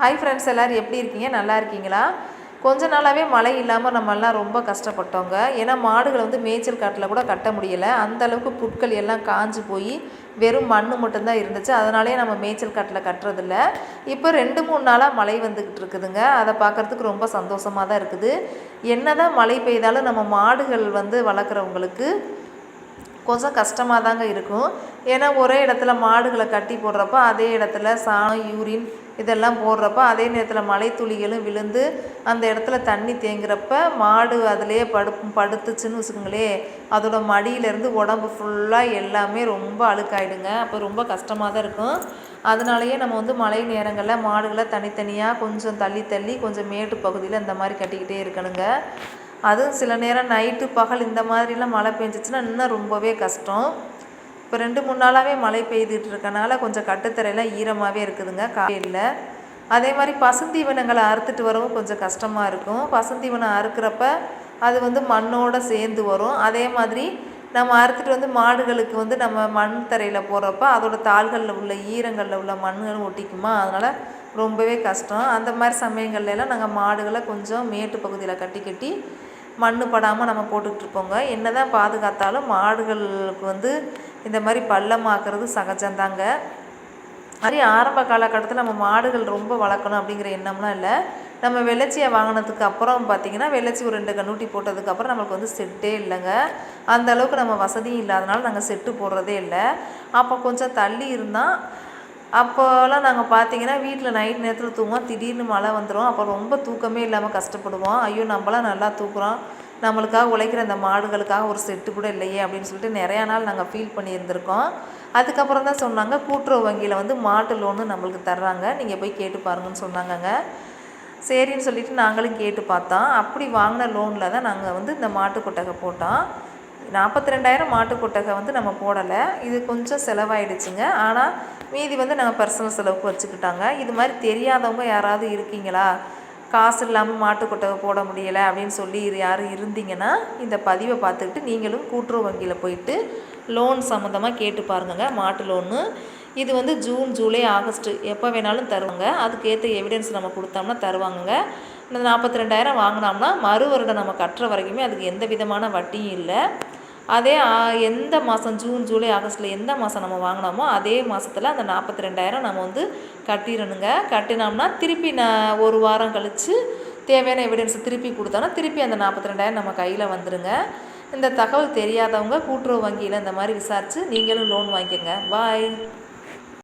Hi friends எல்லோரும் எப்படி இருக்கீங்க? நல்லா இருக்கீங்களா? கொஞ்ச நாளாகவே மழை இல்லாமல் நம்மெல்லாம் ரொம்ப கஷ்டப்பட்டோங்க. ஏன்னா மாடுகளை வந்து மேய்ச்சல் காட்டில் கூட கட்ட முடியலை. அந்த அளவுக்கு புட்கள் எல்லாம் காஞ்சு போய் வெறும் மண் மட்டும்தான் இருந்துச்சு. அதனாலேயே நம்ம மேய்ச்சல் காட்டில் கட்டுறதில்ல. இப்போ ரெண்டு மூணு நாளாக மழை வந்துக்கிட்டு இருக்குதுங்க. அதை பார்க்குறதுக்கு ரொம்ப சந்தோஷமாக தான் இருக்குது. என்ன தான் மழை பெய்தாலும் நம்ம மாடுகள் வந்து வளர்க்குறவங்களுக்கு கொஞ்சம் கஷ்டமாக தாங்க இருக்கும். ஏன்னா ஒரே இடத்துல மாடுகளை கட்டி போடுறப்ப அதே இடத்துல சாணம் யூரின் இதெல்லாம் போடுறப்ப அதே நேரத்தில் மழை துளிகளும் விழுந்து அந்த இடத்துல தண்ணி தேங்குறப்ப மாடு அதிலே படு படுத்துச்சுன்னு வச்சுக்கோங்களேன் அதோட மடியிலேருந்து உடம்பு ஃபுல்லாக எல்லாமே ரொம்ப அழுக்காயிடுங்க. அப்போ ரொம்ப கஷ்டமாக தான் இருக்கும். அதனாலயே நம்ம வந்து மழை நேரங்களில் மாடுகளை தனித்தனியாக கொஞ்சம் தள்ளி தள்ளி கொஞ்சம் மேட்டு பகுதியில் இந்த மாதிரி கட்டிக்கிட்டே இருக்கணுங்க. அதுவும் சில நேரம் நைட்டு பகல் இந்த மாதிரிலாம் மழை பெஞ்சிச்சின்னா இன்னும் ரொம்பவே கஷ்டம். இப்போ ரெண்டு மூணு நாளாகவே மழை பெய்துட்டு இருக்கனால கொஞ்சம் கட்டுத்தரையெல்லாம் ஈரமாகவே இருக்குதுங்க காலையில் அதே மாதிரி பசுந்தீவனங்களை அறுத்துட்டு வரவும் கொஞ்சம் கஷ்டமாக இருக்கும். பசுந்தீவனம் அறுக்கிறப்ப அது வந்து மண்ணோடு சேர்ந்து வரும். அதே மாதிரி நம்ம அறுத்துட்டு வந்து மாடுகளுக்கு வந்து நம்ம மண் தரையில் போடுறப்ப அதோட தாள்களில் உள்ள ஈரங்களில் உள்ள மண்களும் ஒட்டிக்குமா? அதனால் ரொம்பவே கஷ்டம். அந்த மாதிரி சமயங்கள்லாம் நாங்கள் மாடுகளை கொஞ்சம் மேட்டு பகுதியில் கட்டி கட்டி மண் படாமல் நம்ம போட்டுக்கிட்டு இருப்போங்க. என்ன தான் பாதுகாத்தாலும் மாடுகளுக்கு வந்து இந்த மாதிரி பள்ளமாக்குறது சகஜம்தாங்க. அதே ஆரம்ப காலகட்டத்தில் நம்ம மாடுகள் ரொம்ப வளர்க்கணும் அப்படிங்கிற எண்ணம்லாம் இல்லை. நம்ம வெள்ளச்சியை வாங்கினதுக்கு அப்புறம் பார்த்திங்கன்னா வெள்ளச்சி ஒரு ரெண்டு கண்ணூட்டி போட்டதுக்கப்புறம் நம்மளுக்கு வந்து செட்டே இல்லைங்க. அந்த அளவுக்கு நம்ம வசதியும் இல்லாதனால நாங்கள் செட்டு போடுறதே இல்லை. அப்போ கொஞ்சம் தள்ளி இருந்தால் அப்போல்லாம் நாங்கள் பார்த்தீங்கன்னா வீட்டில் நைட் நேரத்தில் தூங்குவோம். திடீர்னு மழை வந்துடும் அப்போ ரொம்ப தூக்கமே இல்லாமல் கஷ்டப்படுவோம். ஐயோ நம்மளாம் நல்லா தூக்குறோம். நம்மளுக்காக உழைக்கிற அந்த மாடுகளுக்காக ஒரு செட்டு கூட இல்லையே அப்படின்னு சொல்லிட்டு நிறையா நாள் நாங்கள் ஃபீல் பண்ணியிருந்திருக்கோம். அதுக்கப்புறம் தான் சொன்னாங்க கூட்டுறவு வங்கியில் வந்து மாட்டு லோனு நம்மளுக்கு தர்றாங்க. நீங்கள் போய் கேட்டு பாருங்கன்னு சொன்னாங்கங்க. சரின்னு சொல்லிட்டு நாங்களும் கேட்டு பார்த்தோம். அப்படி வாங்கின லோனில் தான் நாங்கள் வந்து இந்த மாட்டு கொட்டகை போட்டோம். நாற்பத்தி ரெண்டாயிரம் மாட்டு கொட்டகை வந்து நம்ம போடலை. இது கொஞ்சம் செலவாயிடுச்சுங்க. ஆனால் மீதி வந்து நாங்கள் பர்சனல் செலவுக்கு வச்சுக்கிட்டாங்க. இது மாதிரி தெரியாதவங்க யாராவது இருக்கீங்களா? காசு இல்லாமல் மாட்டு போட முடியலை அப்படின்னு சொல்லி யாரும் இருந்தீங்கன்னா இந்த பதிவை பார்த்துக்கிட்டு நீங்களும் கூட்டுறவு வங்கியில் போயிட்டு லோன் சம்மந்தமாக கேட்டு பாருங்கங்க மாட்டு லோனு இது வந்து ஜூன் ஜூலை ஆகஸ்ட்டு எப்போ வேணாலும் தருவாங்க. அதுக்கேற்ற எவிடன்ஸ் நம்ம கொடுத்தோம்னா தருவாங்கங்க. இந்த நாற்பத்தி ரெண்டாயிரம் வாங்கினோம்னா மறு வருடம் நம்ம கட்டுற வரைக்குமே அதுக்கு எந்த விதமான வட்டியும் இல்லை. அதே எந்த மாதம் ஜூன் ஜூலை ஆகஸ்ட்டில் எந்த மாதம் நம்ம வாங்கினோமோ அதே மாதத்தில் அந்த நாற்பத்தி ரெண்டாயிரம் நம்ம வந்து கட்டிடணுங்க. கட்டினோம்னா திருப்பி நான் ஒரு வாரம் கழித்து தேவையான எவிடன்ஸை திருப்பி கொடுத்தோன்னா திருப்பி அந்த நாற்பத்தி ரெண்டாயிரம் நம்ம கையில் வந்துடுங்க இந்த தகவல் தெரியாதவங்க கூட்டுறவு வங்கியில் இந்த மாதிரி விசாரித்து நீங்களும் லோன் வாங்கிக்கோங்க. பாய்